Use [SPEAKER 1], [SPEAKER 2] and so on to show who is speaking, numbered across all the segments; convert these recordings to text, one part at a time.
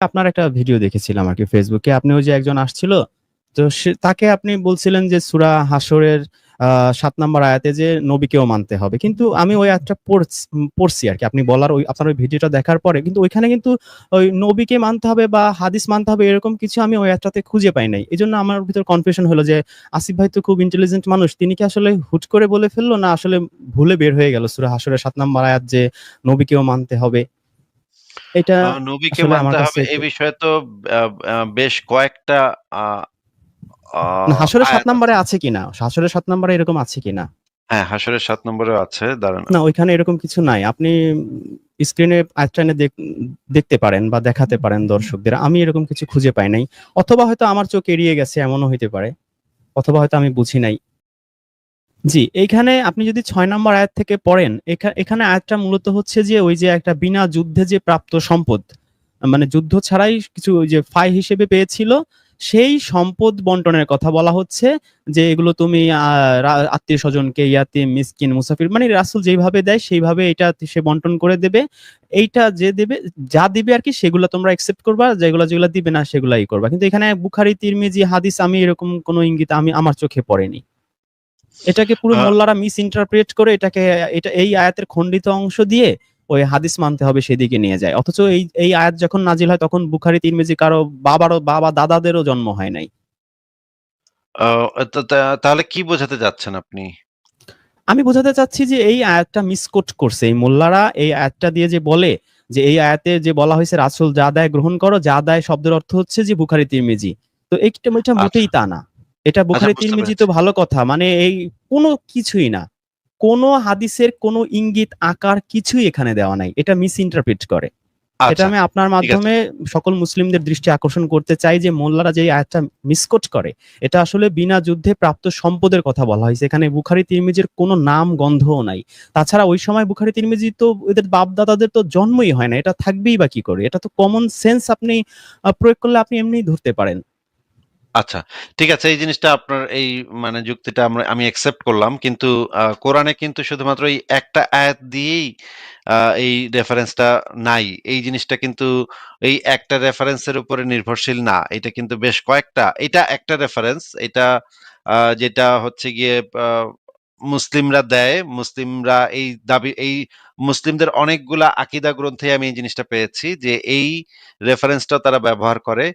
[SPEAKER 1] আপনার একটা ভিডিও দেখেছিলাম আরকি ফেসবুকে। আপনি ওই যে একজন আসছিল, তো তাকে আপনি বলছিলেন যে সুরা হাসরের ৭ নাম্বার আয়াতে যে নবীকেও মানতে হবে। কিন্তু আমি ওই আয়াতটা পড়ছ পড়ছি আরকি। আপনি বলার ওই আপনার ওই ভিডিওটা দেখার পরে কিন্তু ওইখানে কিন্তু ওই নবীকে মানতে হবে বা হাদিস মানতে হবে এরকম কিছু আমি ওই আয়াতটাতে খুঁজে পাই নাই। এই জন্য আমার ভিতর কনফিউশন হলো যে আসিফ ভাই তো খুব ইন্টেলিজেন্ট মানুষ। তিনি কি আসলে হুট করে বলে ফেলল না আসলে ভুলে বের হয়ে গেল সুরা হাসরের সাত নাম্বার আয়াত যে নবীকেও মানতে হবে? এটা
[SPEAKER 2] নবীকে মানতে হবে এ
[SPEAKER 1] একটু
[SPEAKER 2] বিষয়ে তো বেশ কয়েকটা
[SPEAKER 1] হাসরের ৭
[SPEAKER 2] আয়াত আছে।
[SPEAKER 1] কিনা? হাসরের ৭ নাম্বারে এরকম আছে কিনা?
[SPEAKER 2] হ্যাঁ, হাসরের ৭ নম্বরেও আছে। দাঁড়ান।
[SPEAKER 1] না ওইখানে এরকম কিছু নাই। আপনি স্ক্রিনে দেখ দেখতে পারেন বা দেখাতে পারেন দর্শকদের। আমি এরকম কিছু খুঁজে পাই নাই। অথবা হয়তো আমার চোখ এড়িয়ে গেছে এমনও হইতে পারে। অথবা হয়তো আমি বুঝি নাই। জি, এখানে আপনি যদি ছয় নম্বর আয়াত থেকে পড়েন, এখানে আয়াতটা মূলত হচ্ছে যে ওই যে একটা বিনা যুদ্ধে যে প্রাপ্ত সম্পদ, মানে যুদ্ধ ছাড়াই কিছু ওই যে ফাই হিসেবে পেয়েছিল, সেই সম্পদ বন্টনের কথা বলা হচ্ছে যে এগুলো তুমি আ রা আত্মীয়স্বজনকে, ইয়াতীম, মিসকিন, মুসাফির মানে রাসুল যেভাবে দেয় সেইভাবে এটা সে বন্টন করে দেবে। এইটা যে দেবে যা দিবে আরকি সেগুলো তোমরা অ্যাকসেপ্ট করবা, যেগুলা, যেগুলা দিবে না সেগুলাই করবা। কিন্তু এখানে বুখারী, তিরমিজি, হাদিস আমি এরকম কোনো ইঙ্গিত আমি আমার চোখে পড়েনি। এটাকে পুরো মোল্লারা মিস ইন্টারপ্রেট করে এটাকে এটা এই আয়াতের খণ্ডিত অংশ দিয়ে ওই হাদিস মানতে হবে সেদিকে নিয়ে যায়। অথচ এই এই আয়াত যখন নাজিল হয় তখন বুখারী, তিরমিজি কারও বাবারও বাবা দাদাদেরও জন্ম হয় নাই।
[SPEAKER 2] তাহলে কি বোঝাতে যাচ্ছেন আপনি?
[SPEAKER 1] আমি বোঝাতে চাচ্ছি যে এই আয়াতটা মিসকোট করছে। এই মোল্লারা এই আয়াতটা দিয়ে যে বলে যে এই আয়াতে যে বলা হয়েছে রাসূল যা দেয় গ্রহণ করো, যা দেয় শব্দের অর্থ হচ্ছে যে বুখারী, তিরমিজি। তো এইটা এটা
[SPEAKER 2] আচ্ছা।
[SPEAKER 1] মোটেই তা না। এটা
[SPEAKER 2] আচ্ছা
[SPEAKER 1] বুখারী, তিরমিজি তো ভালো কথা। মানে এই কোন কিছুই না। কোন হাদিসের কোন ইঙ্গিত, আকার কিছুই এখানে দেওয়া নাই। এটা মিস ইন্টারপ্রেট করে। এটা
[SPEAKER 2] আচ্ছা,
[SPEAKER 1] আমি আপনার মাধ্যমে সকল মুসলিমদের দৃষ্টি আকর্ষণ করতে চাই যে মোল্লারা যে আয়াতটা মিসকোট করে, এটা আসলে বিনা যুদ্ধে প্রাপ্ত সম্পদের কথা বলা হইছে। এখানে বুখারী, তিরমিজির কোন নাম গন্ধও নাই। তাছাড়া ওই সময় বুখারী, তিরমিজি তো এদের বাপ-দাদাদের তো জন্মই হয় না। এটা থাকবেই বা কি করে? এটা তো কমন সেন্স আপনি প্রয়োগ করলে আপনি এমনিই ধরতে পারেন।
[SPEAKER 2] আচ্ছা, ঠিক আছে। এই জিনিসটা আপনার এই মানে যুক্তিটা আমরা আমি অ্যাকসেপ্ট করলাম। কিন্তু আ কোরআনে কিন্তু শুধুমাত্র এই একটা আয়াত দিয়েই আ এই রেফারেন্সটা নাই। এই জিনিসটা কিন্তু এই একটা রেফারেন্সের উপরে নির্ভরশীল না। এটা কিন্তু বেশ কয়েকটা এটা একটা রেফারেন্স। এটা আ যেটা হচ্ছে গিয়ে আ মুসলিমরা দেয়। মুসলিমরা এই দাবি এই মুসলিমদের অনেকগুলা আকিদা গ্রন্থে আমি এই জিনিসটা পেয়েছি যে এই রেফারেন্সটা তারা ব্যবহার করে।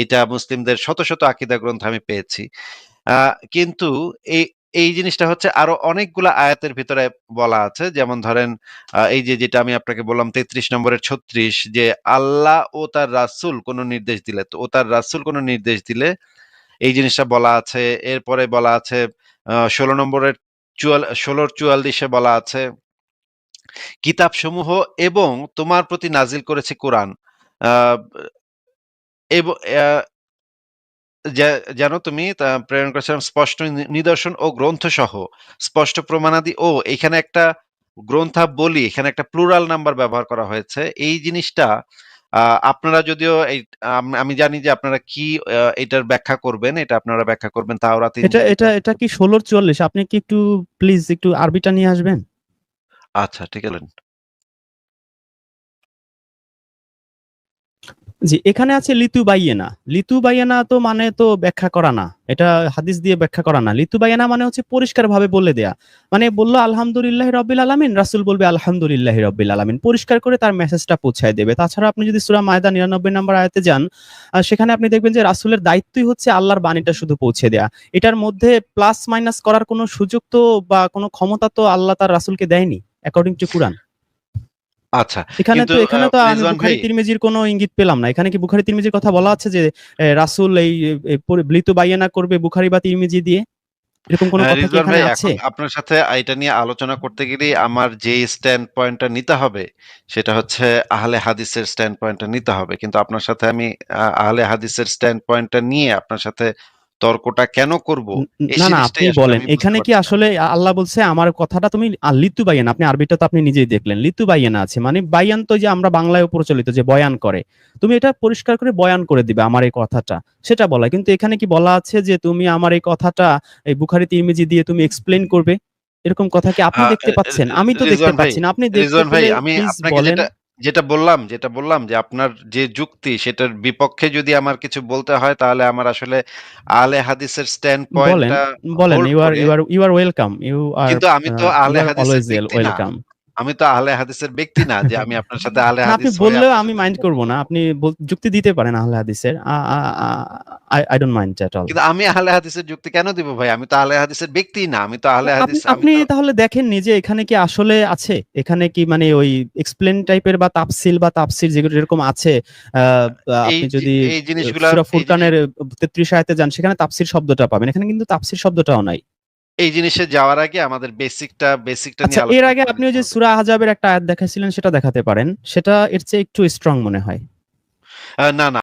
[SPEAKER 2] এইটা মুসলিমদের শত, শত আকীদা গ্রন্থ আমি পেয়েছি। কিন্তু এই এই জিনিসটা হচ্ছে আরও অনেকগুলা আয়াতের ভিতরে বলা আছে। যেমন ধরেন এই যে যেটা আমি আপনাকে বললাম ৩৩ নম্বরের ৩৬ যে আল্লাহ ও তার রাসূল কোন নির্দেশ দিলে তো ও তার রাসুল কোন নির্দেশ দিলে এই জিনিসটা বলা আছে। এরপরে বলা আছে ১৬ নম্বরের চুয়াল ১৬ ৪৪ এ বলা আছে কিতাবসমূহ এবং তোমার প্রতি নাজিল করেছে কোরআন। এব যে যেন তুমি তা প্রেরণ করেছিলাম স্পষ্ট নি নিদর্শন ও গ্রন্থসহ স্পষ্ট প্রমাণাদি ও এখানে একটা গ্রন্থাবলী, এখানে একটা প্লুরাল নাম্বার ব্যবহার করা হয়েছে। এই জিনিসটা আ আপনারা যদিও এই আম জানি যে আপনারা কি আ এটার ব্যাখ্যা করবেন। এটা আপনারা ব্যাখ্যা করবেন তাওরাত,
[SPEAKER 1] এটা এটা এটা কি ১৬ ৪৪ আপনি কি একটু প্লিজ একটু আরবিটা নিয়ে আসবেন?
[SPEAKER 2] আচ্ছা, ঠিক এলেন।
[SPEAKER 1] জি, এখানে আছে লিতু বাইয়েনা লিতুবাইয়েনা। লিতুবাইয়েনা তো মানে তো ব্যাখ্যা করা না। এটা হাদিস দিয়ে ব্যাখ্যা করা না। লিতুবাইয়েনা মানে হচ্ছে পরিষ্কারভাবে বলে দেয়া। মানে বলল আলহামদুলিল্লাহ রাব্বিল আলামিন, রাসূল বলবে আলহামদুলিল্লাহ রাব্বিল আলামিন। পরিষ্কার করে তার মেসেজটা পৌঁছায় দেবে। তাছাড়া আপনি যদি সূরা মায়দা ৯৯ নম্বর আয়াতে যান, সেখানে আপনি দেখবেন যে রাসূলের দায়িত্বই হচ্ছে আল্লাহর বাণীটা শুধু পৌঁছে দেয়া। এটার মধ্যে প্লাস মাইনাস করার কোনো সুযোগ তো বা কোন ক্ষমতা তো আল্লাহ তার রাসূলকে দেয়নি অ্যাকর্ডিং টু কুরআন।
[SPEAKER 2] আচ্ছা,
[SPEAKER 1] এখানে তো এখানে তো আমি বুখারী, তিরমিজির কোন ইঙ্গিত পেলাম না। এখানে কি বুখারী, তিরমিজির কথা বলা আছে যে রাসূল এই এ পরি লিতুবাইয়েনা করবে বুখারী বা তিরমিজি দিয়ে? এরকম কোন
[SPEAKER 2] আ
[SPEAKER 1] কথা কি এখানে আছে?
[SPEAKER 2] আপনার সাথে এটা নিয়ে আলোচনা করতে গেলেই আমার যেই স্ট্যান্ড পয়েন্টটা নিতে হবে, সেটা হচ্ছে আহলে হাদিসের স্ট্যান্ড পয়েন্টটা নিতে হবে। কিন্তু আপনার সাথে আমি আহলে হাদিসের স্ট্যান্ড পয়েন্টটা নিয়ে আপনার সাথে তর্কটা কেন করব?
[SPEAKER 1] না, না আপনি বলেন। এখানে কি আসলে আল্লাহ বলছে আমার কথাটা তুমি লিতু বাইয়ান আপনি আরবিটা তো আপনি নিজেই দেখলেন। লিতু বাইয়ান আছে। মানে বাইয়ান তো যে আমরা বাংলায়ও প্রচলিত যে বয়ান করে। তুমি এটা পরিষ্কার করে বয়ান করে দিবে আমার এই কথাটা। সেটা বলা। কিন্তু এখানে কি বলা আছে যে তুমি আমার এই কথাটা এই বুখারী, তিরমিজি দিয়ে তুমি এক্সপ্লেইন করবে? এরকম কথা কি আপনি দেখতে
[SPEAKER 2] এ এ
[SPEAKER 1] পাচ্ছেন? আমি তো দেখতে পাচ্ছি না। আপনি দেখতে
[SPEAKER 2] আমি আপনাকে। যেটা যেটা বললাম যেটা বললাম যে আপনার যে যুক্তি সেটার বিপক্ষে যদি আমার কিছু বলতে হয় তাহলে আমার আসলে আহলে হাদিসের স্ট্যান্ড পয়েন্টটা
[SPEAKER 1] বলেন you are you are you are welcome you are
[SPEAKER 2] কিন্তু আমি তো আহলে হাদিসের না।
[SPEAKER 1] ওয়েলকাম
[SPEAKER 2] আমি তো আহলে হাদিসের ব্যক্তি না যে আমি আপনার সাথে আহলে
[SPEAKER 1] না আপনি
[SPEAKER 2] হাদিস
[SPEAKER 1] বললেও আমি মাইন্ড করব না। আপনি যুক্তি দিতে পারেন আহলে হাদিসের। আই ডোন্ট মাইন্ড অল
[SPEAKER 2] কিন্তু আমি আহলে হাদিসের যুক্তি কেন দিব ভাই? আমি তো আহলে হাদিসের ব্যক্তি না আমি তো আহলে হাদিস
[SPEAKER 1] আপনি তাহলে দেখেন নিজে এখানে কি আসলে আছে? এখানে কি মানে ওই এক্সপ্লেন টাইপের বা তাফসিল বা তাফসির যেগুলো এরকম আছে আপনি যদি
[SPEAKER 2] এই জিনিসগুলো
[SPEAKER 1] ফুরকানের তেত্রিশ আয়াতে যান সেখানে তাফসির শব্দটা পাবেন। এখানে কিন্তু তাফসির শব্দটাও নাই।
[SPEAKER 2] এই জিনিসে যাওয়ার আগে আমাদের বেসিকটা বেসিকটা
[SPEAKER 1] নিয়ে
[SPEAKER 2] নিয়ে
[SPEAKER 1] এর আগে আপনি ওই যে সূরা আহজাবের একটা আয়াত দেখাছিলেন সেটা দেখাতে পারেন। সেটা এর চেয়ে একটু স্ট্রং মনে হয়।
[SPEAKER 2] না না।